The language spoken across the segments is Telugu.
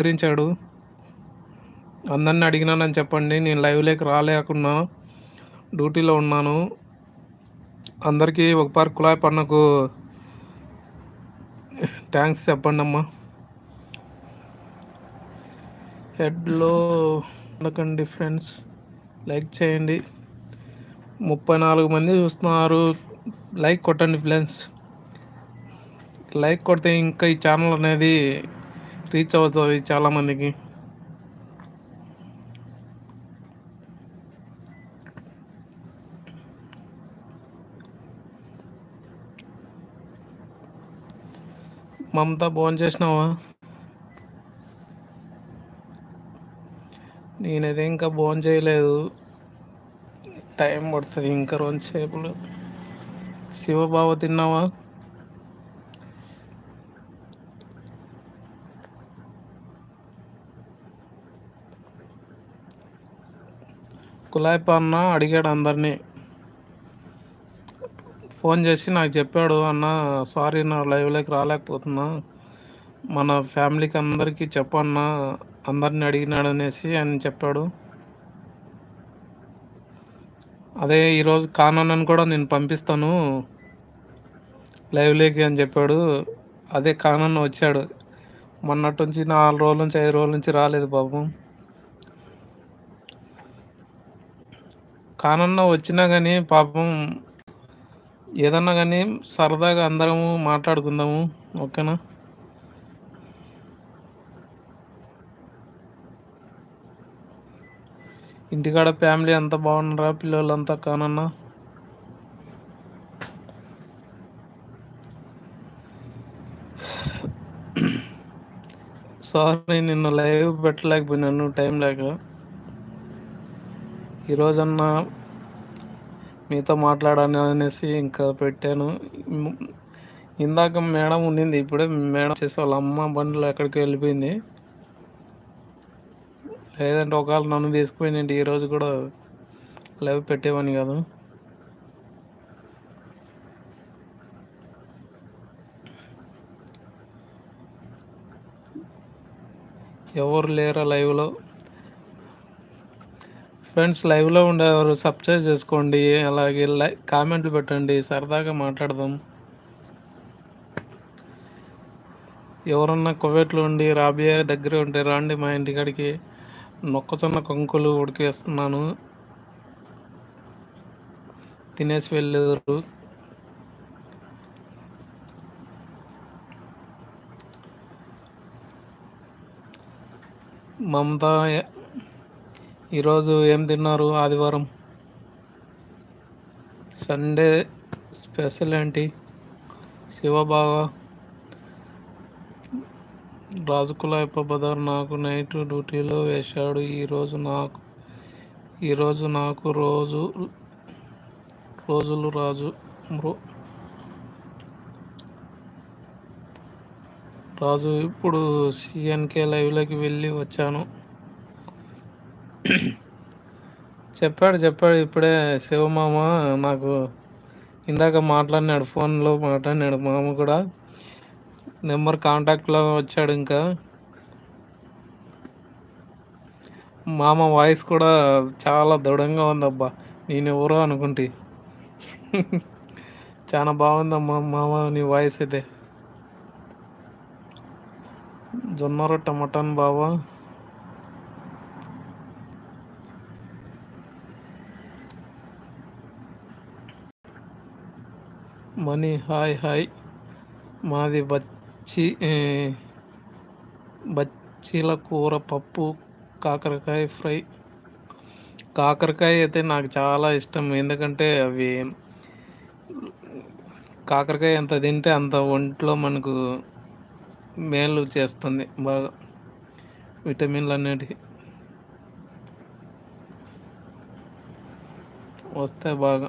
పలకరించాడు అందరిని అడిగినానని చెప్పండి నేను లైవ్లోకి రాలేకున్నా డ్యూటీలో ఉన్నాను. అందరికీ ఒక పార్ కుళాయి పన్నకు థ్యాంక్స్ చెప్పండి అమ్మా. హెడ్లో ఉండకండి ఫ్రెండ్స్ లైక్ చేయండి. ముప్పై నాలుగు మంది చూస్తున్నారు లైక్ కొట్టండి ఫ్రెండ్స్. లైక్ కొడితే ఇంకా ఈ ఛానల్ అనేది రీచ్ అవుతుంది చాలామందికి మమత ఫోన్ చేసినావా? నేనైతే ఇంకా ఫోన్ చేయలేదు. టైం పడుతుంది ఇంకా రెండు సేపులు. శివబావ తిన్నావా? కులాయిపా అన్న అడిగాడు అందరినీ. ఫోన్ చేసి నాకు చెప్పాడు అన్న సారీ నా లైవ్లోకి రాలేకపోతున్నా. మన ఫ్యామిలీకి అందరికీ చెప్పన్నా అందరిని అడిగినాడు అనేసి ఆయన చెప్పాడు. అదే ఈరోజు కానన్నను కూడా నేను పంపిస్తాను లైవ్లోకి అని చెప్పాడు. అదే కానన్న వచ్చాడు. మొన్నటి నుంచి నాలుగు రోజుల నుంచి ఐదు రోజుల నుంచి రాలేదు పాపం కానన్న వచ్చినా కానీ పాపం ఏదన్నా కానీ సరదాగా అందరము మాట్లాడుకుందాము ఓకేనా? ఇంటికాడ ఫ్యామిలీ అంతా బాగున్నారా? పిల్లలంతా కానన్నా? సారీ నిన్న లైవ్ పెట్టలేకపోయినాను టైం లేక. ఈరోజన్నా మీతో మాట్లాడాను అనేసి ఇంకా పెట్టాను. ఇందాక మేడం ఉండింది ఇప్పుడే మేడం చేసే వాళ్ళ అమ్మ బండ్లు ఎక్కడికి వెళ్ళిపోయింది. లేదంటే ఒకవేళ నన్ను తీసుకుపోయినండి ఈరోజు కూడా లైవ్ పెట్టేవాని కాదు. ఎవరు లేరా లైవ్లో? ఫ్రెండ్స్ లైవ్లో ఉండేవారు సబ్స్క్రైబ్ చేసుకోండి. అలాగే లై కామెంట్లు పెట్టండి. సరదాగా మాట్లాడదాం. ఎవరన్నా కువైట్లో ఉండి రాబియా దగ్గర ఉంటే రాండి మా ఇంటికాడికి మొక్కజొన్న కంకులు ఉడికేస్తున్నాను. తినేసి వెళ్ళారు మమత ఈరోజు ఏం తిన్నారు ఆదివారం? సండే స్పెషల్ ఏంటి? శివబాగా రాజుకులాయప్ప బదార్ నాకు నైట్ డ్యూటీలో వేశాడు. ఈరోజు నాకు ఈరోజు నాకు రోజు రోజులు రాజు రాజు ఇప్పుడు సిఎన్కే లైవ్లోకి వెళ్ళి వచ్చాను. చెప్పాడు చెప్పాడు. ఇప్పుడే శివమామ నాకు ఇందాక మాట్లాడినాడు ఫోన్లో మాట్లాడినాడు మామ కూడా. నెంబర్ కాంటాక్ట్లో వచ్చాడు ఇంకా. మామ వాయిస్ కూడా చాలా దృఢంగా ఉందబ్బా. నేను ఎవరో అనుకుంటే. చాలా బాగుందమ్మా మామ నీ వాయిస్ అయితే. జొన్న రొట్టె మటన్ బావా. మనీ హాయ్ హాయ్. మాది బచ్చి బచ్చిల కూర పప్పు కాకరకాయ ఫ్రై. కాకరకాయ అయితే నాకు చాలా ఇష్టం. ఎందుకంటే అవి కాకరకాయ ఎంత తింటే అంత ఒంట్లో మనకు మేలు చేస్తుంది బాగా. విటమిన్లు అనేటివి వస్తే బాగా.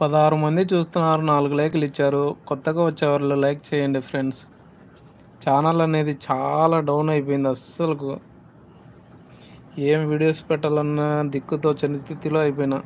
పదహారు మంది చూస్తున్నారు నాలుగు లైకులు ఇచ్చారు. కొత్తగా వచ్చేవాళ్ళు లైక్ చేయండి ఫ్రెండ్స్. ఛానల్ అనేది చాలా డౌన్ అయిపోయింది అస్సలకు. ఏం వీడియోస్ పెట్టాలన్నా దిక్కుతో చిన్న స్థితిలో అయిపోయినా.